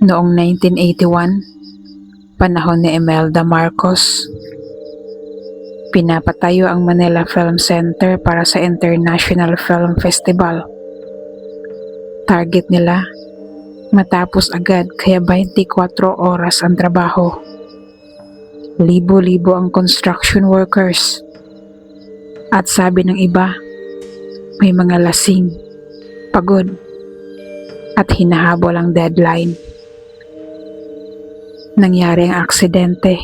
Noong 1981, panahon ni Imelda Marcos, pinapatayo ang Manila Film Center para sa International Film Festival. Target nila, matapos agad kaya 24 oras ang trabaho. Libo-libo ang construction workers. At sabi ng iba, may mga lasing, pagod, at hinahabol ang deadline. Nangyari ang aksidente.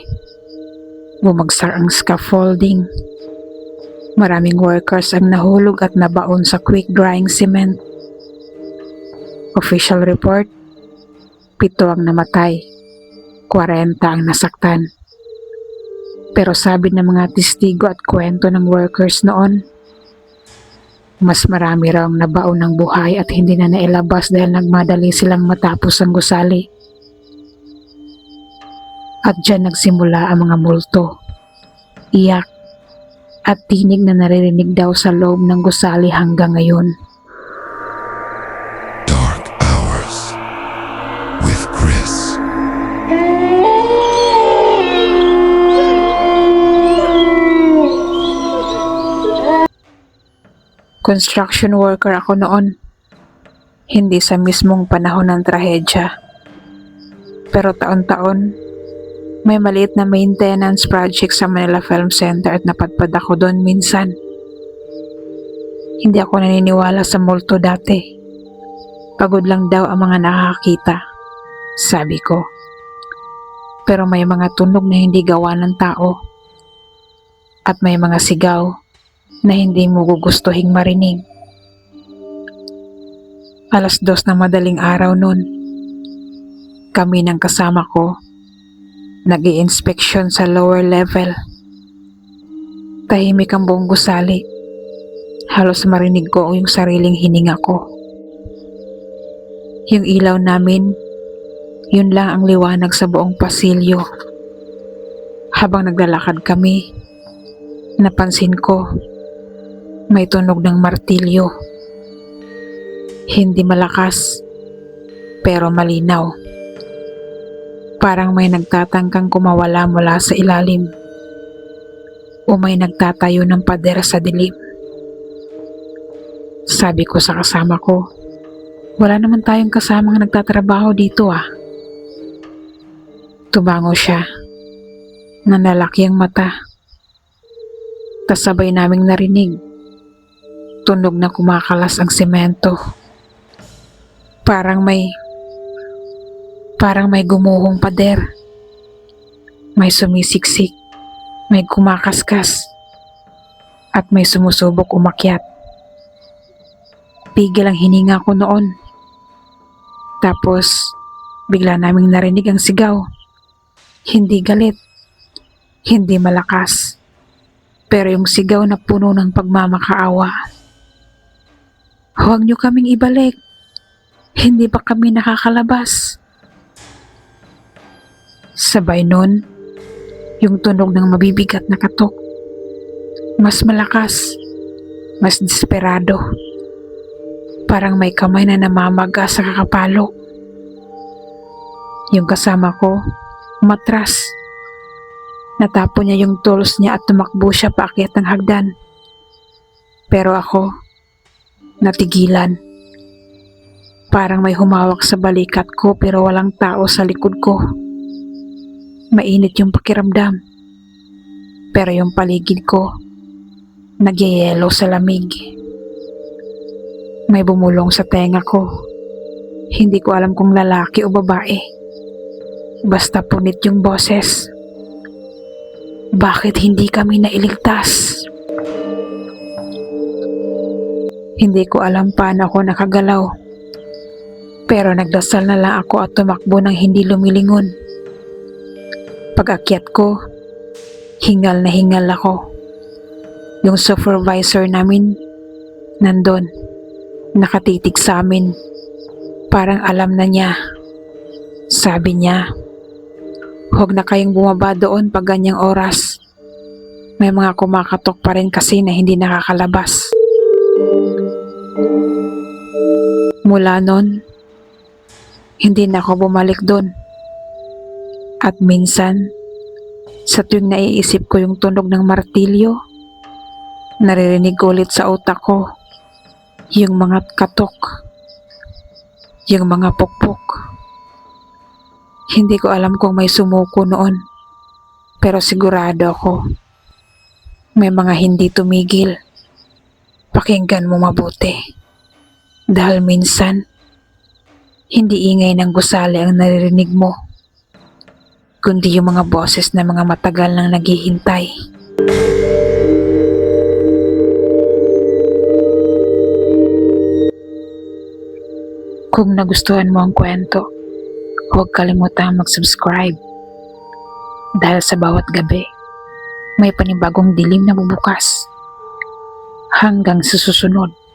Bumagsak ang scaffolding. Maraming workers ang nahulog at nabaon sa quick drying cement. Official report, pito ang namatay, 40 ang nasaktan. Pero sabi ng mga testigo at kwento ng workers noon, mas marami raw ang nabaon ng buhay at hindi na nailabas dahil nagmadali silang matapos ang gusali. At dyan nagsimula ang mga multo, iyak, at tinig na naririnig daw sa loob ng gusali hanggang ngayon. Construction worker ako noon. Hindi sa mismong panahon ng trahedya. Pero taon-taon, may maliit na maintenance project sa Manila Film Center at napadpad ako doon minsan. Hindi ako naniniwala sa multo dati. Pagod lang daw ang mga nakakakita, sabi ko. Pero may mga tunog na hindi gawa ng tao. At may mga sigaw na hindi mo gugustuhing marinig. Alas dos na madaling araw nun. Kami ng kasama ko nag inspeksyon sa lower level. Tahimik ang buong gusali. Halos marinig ko yung sariling hininga ko. Yung ilaw namin, yun lang ang liwanag sa buong pasilyo. Habang naglalakad kami, napansin ko may tunog ng martilyo. Hindi malakas, pero malinaw. Parang may nagtatangkang kumawala mula sa ilalim. O may nagtatayo ng pader sa dilim. Sabi ko sa kasama ko, wala naman tayong kasamang nagtatrabaho dito ah. Tumango siya. Nanlalaki ang mata. Kasabay naming narinig tunog na kumakalas ang semento. Parang may parang may gumuhong pader. May sumisiksik, may kumakaskas, at may sumusubok umakyat. Pigil ang hininga ko noon. Tapos, bigla naming narinig ang sigaw. Hindi galit, hindi malakas, pero yung sigaw na puno ng pagmamakaawa. Huwag niyo kaming ibalik. Hindi pa kami nakakalabas. Sabay nun, yung tunog ng mabibigat na katok. Mas malakas, mas desperado. Parang may kamay na namamaga sa kakapalo. Yung kasama ko, matras. Natapon niya yung tools niya at tumakbo siya paakyat ng hagdan. Pero ako, natigilan. Parang may humawak sa balikat ko pero walang tao sa likod ko. Mainit yung pakiramdam. Pero yung paligid ko, nagyayelo sa lamig. May bumulong sa tenga ko. Hindi ko alam kung lalaki o babae. Basta punit yung boses. Bakit hindi kami nailigtas? Hindi ko alam paano ako nakagalaw. Pero nagdasal na lang ako at tumakbo ng hindi lumilingon. Pag-akyat ko, hingal na hingal ako. Yung supervisor namin, nandun, nakatitig sa amin. Parang alam na niya. Sabi niya, huwag na kayong bumaba doon pag ganyang oras. May mga kumakatok pa rin kasi na hindi nakakalabas. Mula nun, Hindi na ako bumalik doon. At minsan, sa tuwing naiisip ko yung tunog ng martilyo, naririnig ulit sa utak ko yung mga katok, yung mga pukpok. Hindi ko alam kung may sumuko noon, pero sigurado ako may mga hindi tumigil. Pakinggan mo mabuti. Dahil minsan, hindi ingay ng gusali ang naririnig mo, kundi yung mga boses na mga matagal nang naghihintay. Kung nagustuhan mo ang kwento, huwag kalimutang mag-subscribe. Dahil sa bawat gabi, may panibagong dilim na bubukas. Hanggang sa susunod.